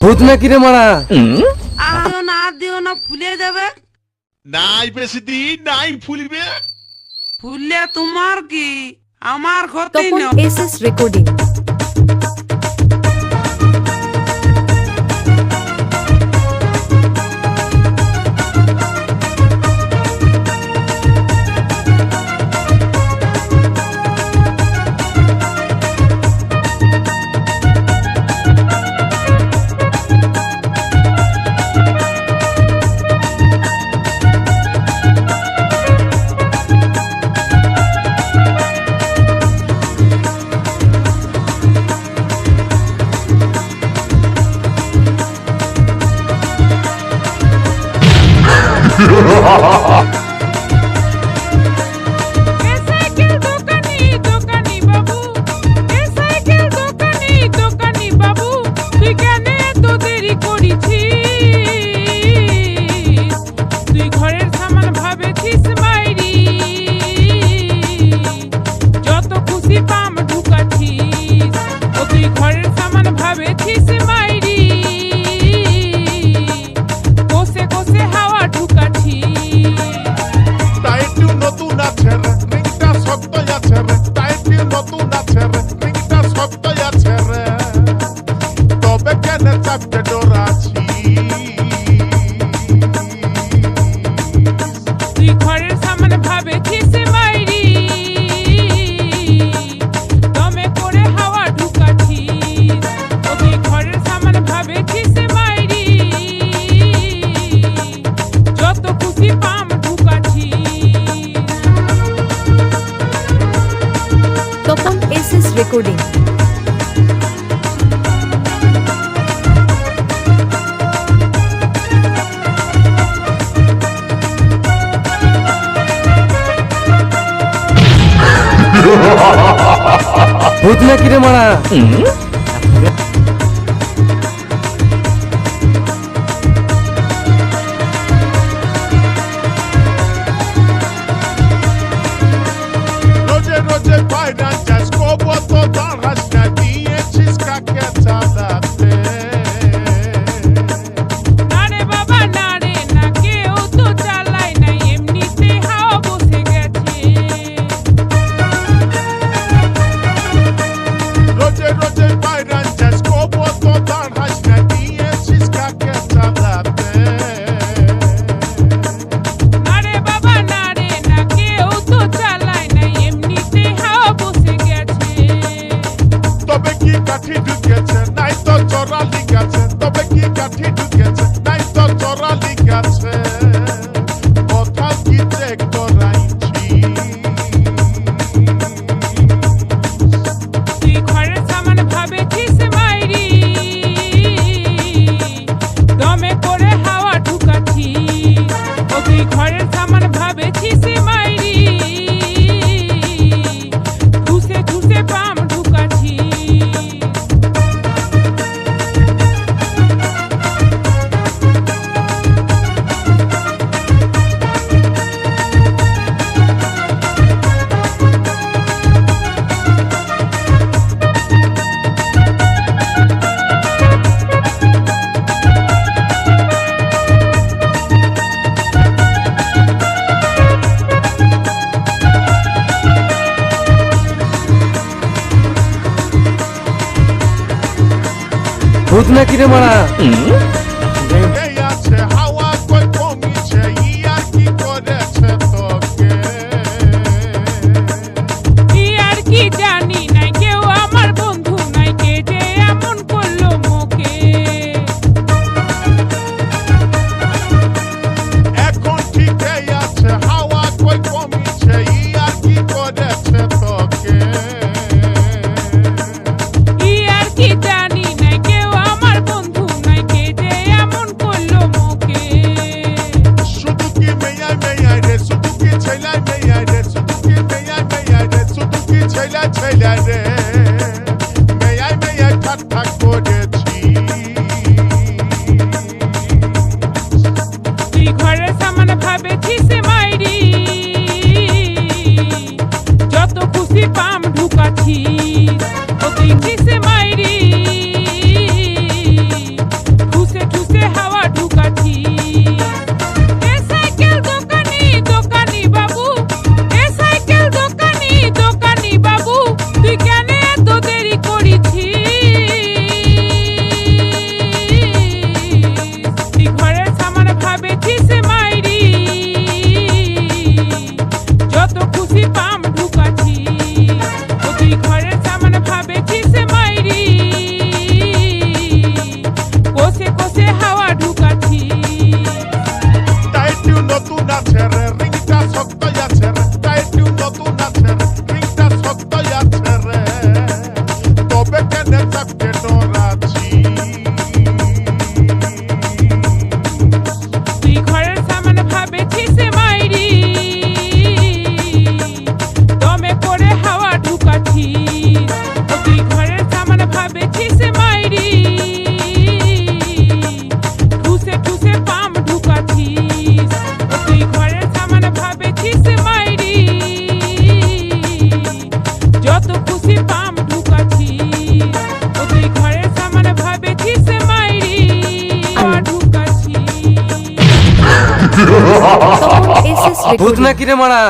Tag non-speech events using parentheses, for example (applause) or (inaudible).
ভূত না কিরে মারা? আরও না দিও না ফুলে যাবে। নাই বেশি দি নাই ফুলবে। ফুললে তোমার কি? আমার ক্ষতি না এসএস রেকর্ডিং। 哈哈哈哈。আছে রে টাইটেল নতুন আছে রে, রিংটা সত্যই আছে রে। তবে কেন চাপতে ডোরাছি তুই ঘরের সামনে ভাবে খিস recording. ভূত না কিরে মারা Why not just o motor da গেছে তবে কি কাঠি ভূত নাকি রে মারা? দেখি ও শক্ত আছে (laughs) ভূত না কিরে মারা?